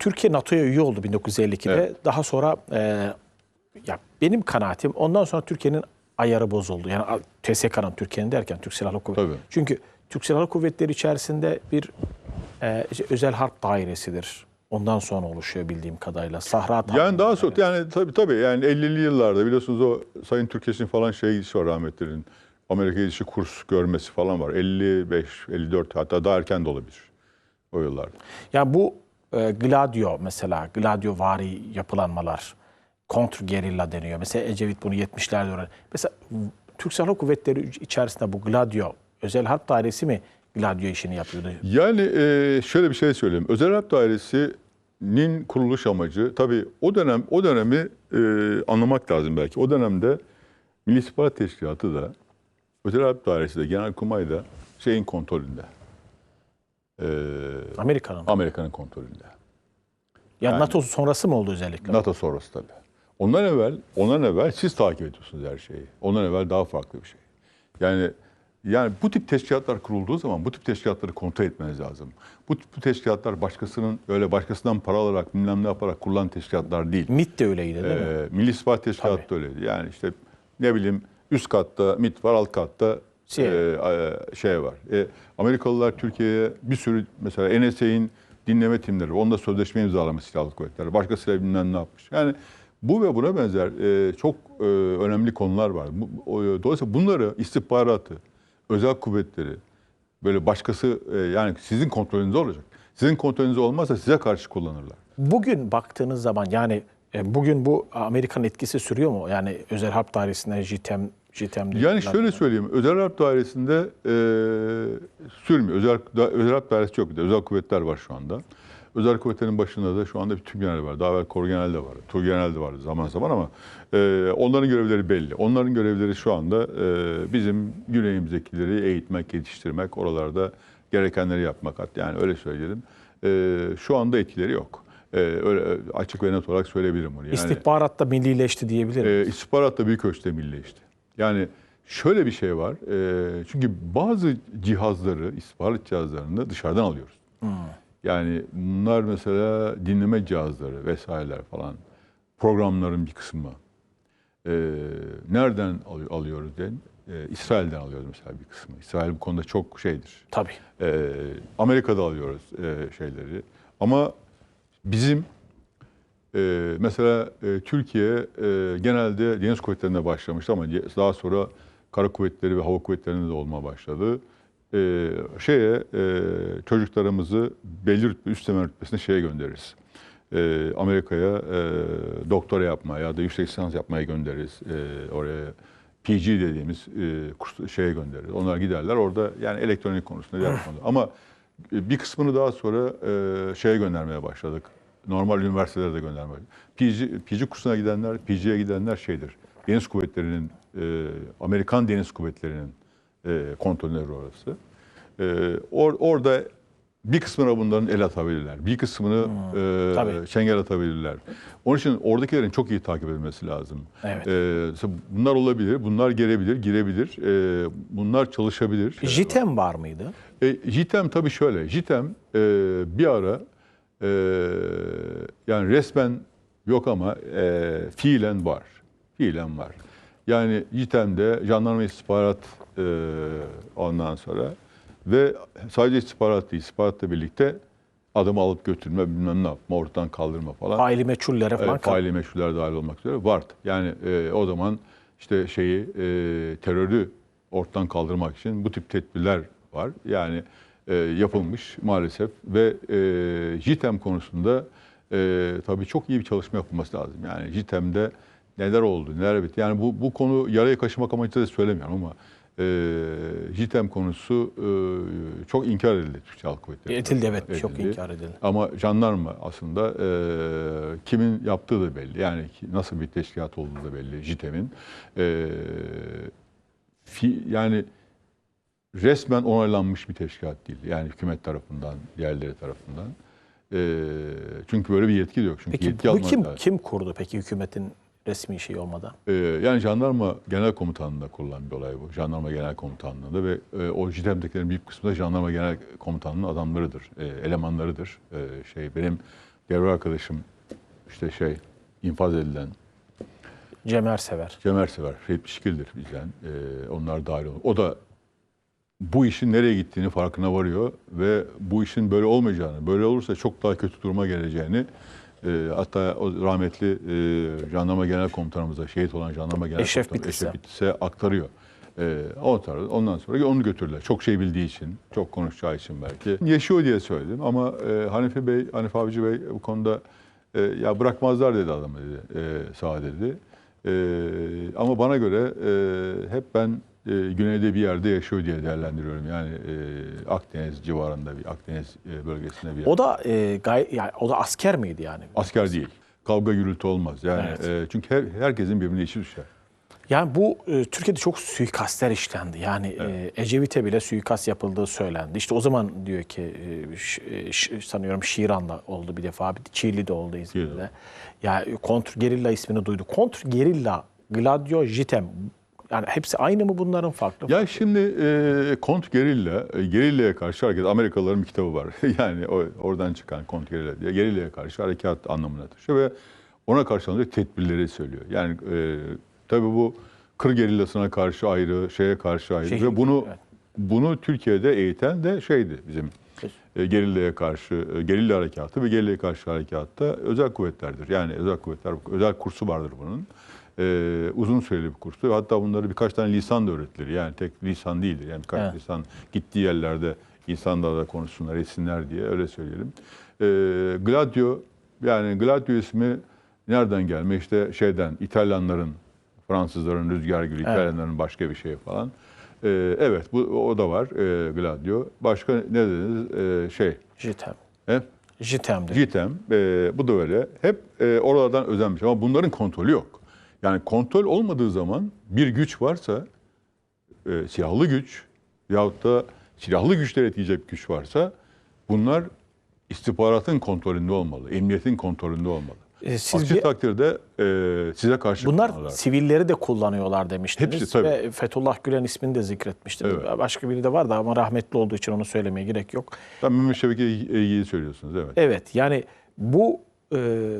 Türkiye NATO'ya üye oldu 1952'de. Evet. Daha sonra e, ya benim kanaatim ondan sonra Türkiye'nin ayarı bozuldu. Yani TSK'nın Türkiye'nin derken Türk Silahlı Kuvvetleri. Tabii. Çünkü Türk Silahlı Kuvvetleri içerisinde bir e, işte özel harp dairesidir. Ondan sonra oluşuyor bildiğim kadarıyla. Sahra Yani daha sonra yani tabii tabii yani 50'li yıllarda biliyorsunuz o Sayın Türkeş'in falan şey gidişi var rahmetlerin. Amerika gidişi kurs görmesi falan var. 55, 54 hatta daha erken de olabilir o yıllarda. Yani bu e, Gladio mesela, Gladio vari yapılanmalar, kontr gerilla deniyor. Mesela Ecevit bunu 70'lerde öğrendi. Mesela Türk Silahlı Kuvvetleri içerisinde bu Gladio, özel harp dairesi mi Gladio işini yapıyordu? Yani e, şöyle bir şey söyleyeyim. Özel Harp Dairesi'nin kuruluş amacı tabii o dönem o dönemi e, anlamak lazım belki. O dönemde Milli İstihbarat Teşkilatı da Özel Harp Dairesi de Genelkurmay da şeyin kontrolünde. E, Amerika'nın. Amerika'nın kontrolünde. Ya NATO sonrası mı oldu özellikle? NATO sonrası tabii. Ondan evvel, ondan evvel siz takip ediyorsunuz her şeyi. Ondan evvel daha farklı bir şey. Yani yani bu tip teşkilatlar kurulduğu zaman bu tip teşkilatları kontrol etmeniz lazım. Bu, bu teşkilatlar başkasının öyle başkasından para alarak bilmem ne yaparak kurulan teşkilatlar değil. MIT de öyleydi değil mi? Ee, Milli İstihbarat Teşkilatı da öyleydi. Yani işte ne bileyim üst katta MIT var, alt katta Şey. e, şey var. E, Amerikalılar Türkiye'ye bir sürü mesela NSA'in dinleme timleri, onda sözleşme imzalamış silahlı kuvvetler. Başkasıyla bilmem ne yapmış. Yani bu ve buna benzer e, çok e, önemli konular var. Bu, o, dolayısıyla bunları istihbaratı, özel kuvvetleri, böyle başkası e, yani sizin kontrolünüzde olacak. Sizin kontrolünüzde olmazsa size karşı kullanırlar. Bugün baktığınız zaman yani e, bugün bu Amerikan etkisi sürüyor mu? Yani özel harp dairesinde JITEM, JITEM'de. Yani şöyle söyleyeyim, özel harp dairesinde e, sürmüyor. Özel, da- özel harp dairesi bir de. Özel kuvvetler var şu anda. Özel kuvvetlerin başında da şu anda bir tümgenel var. Daha evvel korgenel de var. Turgenel de vardı zaman zaman ama e, onların görevleri belli. Onların görevleri şu anda e, bizim güneyimizdekileri eğitmek, yetiştirmek, oralarda gerekenleri yapmak. Yani öyle söyleyelim. E, şu anda etkileri yok. E, öyle açık ve net olarak söyleyebilirim bunu. Yani, İstihbarat da millileşti diyebilir miyiz? e, istihbarat da büyük ölçüde millileşti. Yani şöyle bir şey var. e, çünkü bazı cihazları, istihbarat cihazlarını dışarıdan alıyoruz. Yani bunlar mesela dinleme cihazları vesaireler falan. Programların bir kısmı. E, nereden alıyor- alıyoruz den? E, İsrail'den alıyoruz mesela bir kısmı. İsrail bu konuda çok şeydir. Tabii. Ee, Amerika'da alıyoruz e, şeyleri. Ama bizim e, mesela e, Türkiye e, genelde deniz kuvvetlerinde başlamıştı ama daha sonra kara kuvvetleri ve hava kuvvetlerinde de olmaya başladı. E, şeye e, çocuklarımızı belli rütbe, üst temel rütbesine şeye göndeririz. E, Amerika'ya e, doktora yapmaya ya da yüksek lisans yapmaya göndeririz e, oraya. PG dediğimiz e, kurs, şeye göndeririz. Onlar giderler orada yani elektronik konusunda diğer konuda. Ama e, bir kısmını daha sonra e, şeye göndermeye başladık. Normal üniversitelere de göndermeye PG, PG kursuna gidenler, PG'ye gidenler şeydir. Deniz kuvvetlerinin, e, Amerikan Deniz Kuvvetleri'nin e, kontrolleri orası. E, or- orada bir kısmına bunların el atabilirler. Bir kısmını e, tabii. çengel atabilirler. Onun için oradakilerin çok iyi takip edilmesi lazım. Evet. Mesela bunlar olabilir, bunlar gelebilir, girebilir, ee, bunlar çalışabilir. JITEM var mıydı? E, JITEM tabii şöyle, JITEM e, bir ara e, yani resmen yok ama e, fiilen var. Fiilen var. Yani JITEM'de jandarma istihbarat e, ondan sonra ve sadece istihbarat değil, istihbaratla birlikte adamı alıp götürme, bilmem ne yapma, ortadan kaldırma falan. Faili meçhullere falan. Evet, faili meşrular dahil olmak üzere vardı. Yani e, o zaman işte şeyi e, terörü ortadan kaldırmak için bu tip tedbirler var. Yani e, yapılmış maalesef ve e, JITEM konusunda e, tabii çok iyi bir çalışma yapılması lazım. Yani JITEM'de neler oldu, neler bitti. Yani bu, bu konu yaraya kaşımak amacıyla da söylemiyorum ama e, JITEM konusu e, çok inkar edildi Türk Silahlı Kuvvetleri. Edildi evet çok Edildi. inkar edildi. Ama jandarma aslında e, kimin yaptığı da belli. Yani nasıl bir teşkilat olduğu da belli JITEM'in. E, fi- yani resmen onaylanmış bir teşkilat değil. Yani hükümet tarafından, diğerleri tarafından. E, çünkü böyle bir yetki de yok. Çünkü Peki yetki bu kim lazım. kim kurdu peki hükümetin resmi şey olmadan? E, yani jandarma genel komutanlığında kurulan bir olay bu. Jandarma genel komutanlığında ve e, o JITEM'dekilerin büyük kısmı da jandarma genel komutanlığının adamlarıdır, e, elemanlarıdır. E, şey benim devre arkadaşım işte şey infaz edilen Cemer Sever. Cem Ersever, hep şikildir bizden. Ee, onlar dahil olur. O da bu işin nereye gittiğini farkına varıyor ve bu işin böyle olmayacağını, böyle olursa çok daha kötü duruma geleceğini e, hatta o rahmetli e, jandarma genel komutanımıza, şehit olan jandarma genel Eşref komutanı Bitlis'e. Eşref Bitlis'e aktarıyor. E, o tarzı. Ondan sonra onu götürdüler. Çok şey bildiği için, çok konuşacağı için belki. Yaşıyor diye söyledim ama e, Hanife Bey, Hanife Avcı Bey bu konuda e, ya bırakmazlar dedi adamı dedi, e, sağ dedi. E, ama bana göre e, hep ben e, güneyde bir yerde yaşıyor diye değerlendiriyorum. Yani e, Akdeniz civarında bir Akdeniz e, bölgesinde bir yer. O da e, gay yani o da asker miydi yani? Asker değil. Kavga gürültü olmaz. Yani Evet. e, çünkü her, herkesin birbirine işi düşer. Yani bu e, Türkiye'de çok suikastler işlendi. Yani e, Ecevit'e bile suikast yapıldığı söylendi. İşte o zaman diyor ki e, ş- e, ş- sanıyorum Şiran'da oldu bir defa. Bir de Çiğli'de oldu İzmir'de. Çiğli'de. Ya kontr gerilla ismini duydu. Kontr gerilla, Gladio Jitem. Yani hepsi aynı mı bunların farklı? Ya şimdi e, Kont Gerilla, e, gerillaya karşı hareket, Amerikalıların bir kitabı var. yani o, oradan çıkan Kont Gerilla diye gerillaya karşı harekat anlamına taşıyor ve ona karşı alınacak tedbirleri söylüyor. Yani e, tabii bu kır gerillasına karşı ayrı, şeye karşı ayrı Şehir- ve bunu evet. bunu Türkiye'de eğiten de şeydi bizim e, gerillaya karşı, e, gerilla harekatı ve gerillaya karşı harekatta özel kuvvetlerdir. Yani özel kuvvetler, özel kursu vardır bunun. E, uzun süreli bir kursu. Hatta bunları birkaç tane lisan da öğretilir. Yani tek lisan değildir. Yani birkaç Evet. lisan gittiği yerlerde insanlarla da konuşsunlar, etsinler diye öyle söyleyelim. E, Gladio, yani Gladio ismi nereden gelme? İşte şeyden, İtalyanların, Fransızların rüzgar gülü, İtalyanların başka bir şey falan. E, evet, bu o da var e, Gladio. Başka ne dediniz? E, şey, Jitem. he? Jitem'di. GTEM, e, bu da öyle. Hep e, oralardan özenmiş ama bunların kontrolü yok. Yani kontrol olmadığı zaman bir güç varsa, e, silahlı güç yahut da silahlı güçler etkileyecek güç varsa bunlar istihbaratın kontrolünde olmalı, emniyetin kontrolünde olmalı. E, siz Aksi bir- takdirde e, size karşı Bunlar kullanırlar. sivilleri de kullanıyorlar demiştiniz. Hepsi, tabii. Ve Fethullah Gülen ismini de zikretmiştiniz. Evet. Başka biri de vardı ama rahmetli olduğu için onu söylemeye gerek yok. Tam Mehmet Şevki'ye ilgili söylüyorsunuz, evet. Evet yani bu e,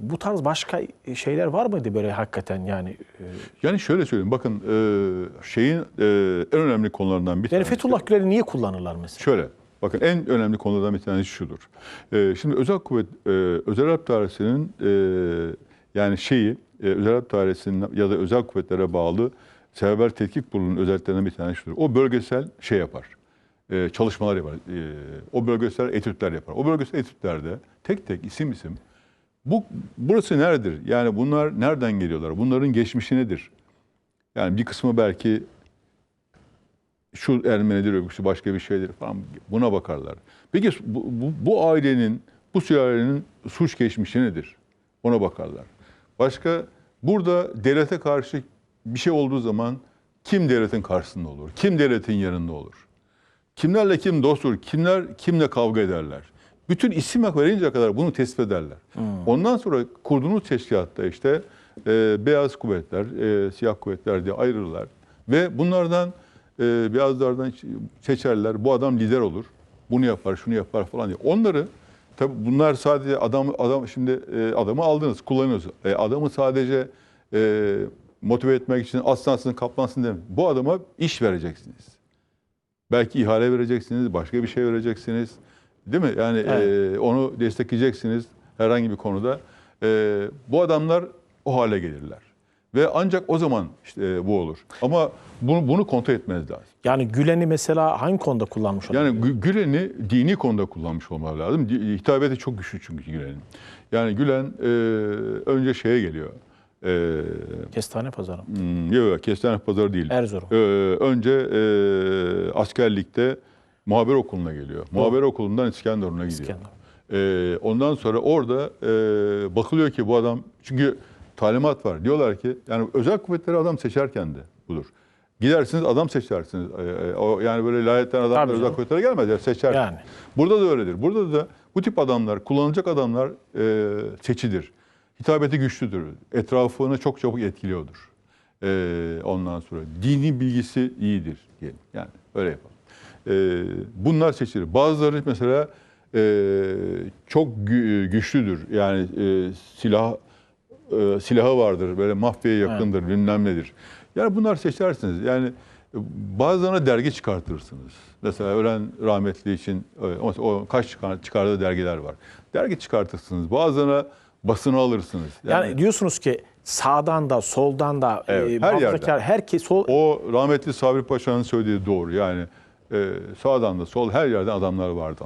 bu tarz başka şeyler var mıydı böyle hakikaten yani? E, Yani şöyle söyleyeyim, bakın e, şeyin e, en önemli konularından bir yani tanesi... Fethullah Gülen'i niye kullanırlar mesela? Şöyle, bakın en önemli konulardan bir tanesi şudur. Ee, şimdi özel kuvvet, e, özel harp dairesinin e, yani şeyi, e, özel harp dairesinin ya da özel kuvvetlere bağlı seferber tetkik kurulunun özelliklerinden bir tanesi şudur. O bölgesel şey yapar, e, çalışmalar yapar, e, o bölgesel etütler yapar. O bölgesel etütlerde tek tek isim isim bu burası neredir? Yani bunlar nereden geliyorlar? Bunların geçmişi nedir? Yani bir kısmı belki şu Ermenidir, öbürsü başka bir şeydir falan buna bakarlar. Peki bu, bu, bu ailenin, bu sülalenin suç geçmişi nedir? Ona bakarlar. Başka burada devlete karşı bir şey olduğu zaman kim devletin karşısında olur? Kim devletin yanında olur? Kimlerle kim dost olur? Kimler kimle kavga ederler? Bütün isim hak verinceye kadar bunu tespit ederler. Ondan sonra kurduğunuz teşkilatta işte e, beyaz kuvvetler, e, siyah kuvvetler diye ayırırlar. Ve bunlardan e, beyazlardan seçerler. Bu adam lider olur. Bunu yapar, şunu yapar falan diye. Onları tabii bunlar sadece adam adam şimdi e, adamı aldınız, kullanıyorsunuz. E, adamı sadece e, motive etmek için aslansın, kaplansın demek. Bu adama iş vereceksiniz. Belki ihale vereceksiniz, başka bir şey vereceksiniz. Değil mi? Yani Evet. e, onu destekleyeceksiniz herhangi bir konuda. E, bu adamlar o hale gelirler. Ve ancak o zaman işte e, bu olur. Ama bunu, bunu kontrol etmeniz lazım. Yani Gülen'i mesela hangi konuda kullanmış olabilir? Yani Gü- Gülen'i dini konuda kullanmış olmaları lazım. Hitabeti çok güçlü çünkü Gülen'in. Yani Gülen e, önce şeye geliyor. E, Kestane pazarı. mı? hmm, yok Kestane Pazarı değil. Erzurum. Ee, önce e, askerlikte muhabir okuluna geliyor. Muhabir okulundan İskenderun'a gidiyor. İskender. Ee, ondan sonra orada e, bakılıyor ki bu adam çünkü talimat var. Diyorlar ki yani özel kuvvetleri adam seçerken de budur. Gidersiniz adam seçersiniz. Ee, e, o yani böyle layetten adamlar özel canım. kuvvetlere gelmez ya seçer. Yani. Burada da öyledir. Burada da bu tip adamlar, kullanılacak adamlar e, seçidir. Hitabeti güçlüdür. Etrafını çok çabuk etkiliyordur. E, ondan sonra dini bilgisi iyidir diyelim. Yani öyle yapalım. E, bunlar seçilir. Bazıları mesela çok gü- güçlüdür. Yani e, silah e, silahı vardır, böyle mafyaya yakındır, bilmem nedir. Yani bunlar seçersiniz. Yani e, bazılarına dergi çıkartırsınız. Mesela ölen rahmetli için e, o, o kaç çıkar- çıkardığı dergiler var. Dergi çıkartırsınız. Bazılarına basını alırsınız. Yani, diyorsunuz ki sağdan da soldan da Evet, e, her yerden. herkes sol O rahmetli Sabri Paşa'nın söylediği doğru. Yani e, sağdan da sol her yerden adamlar vardı.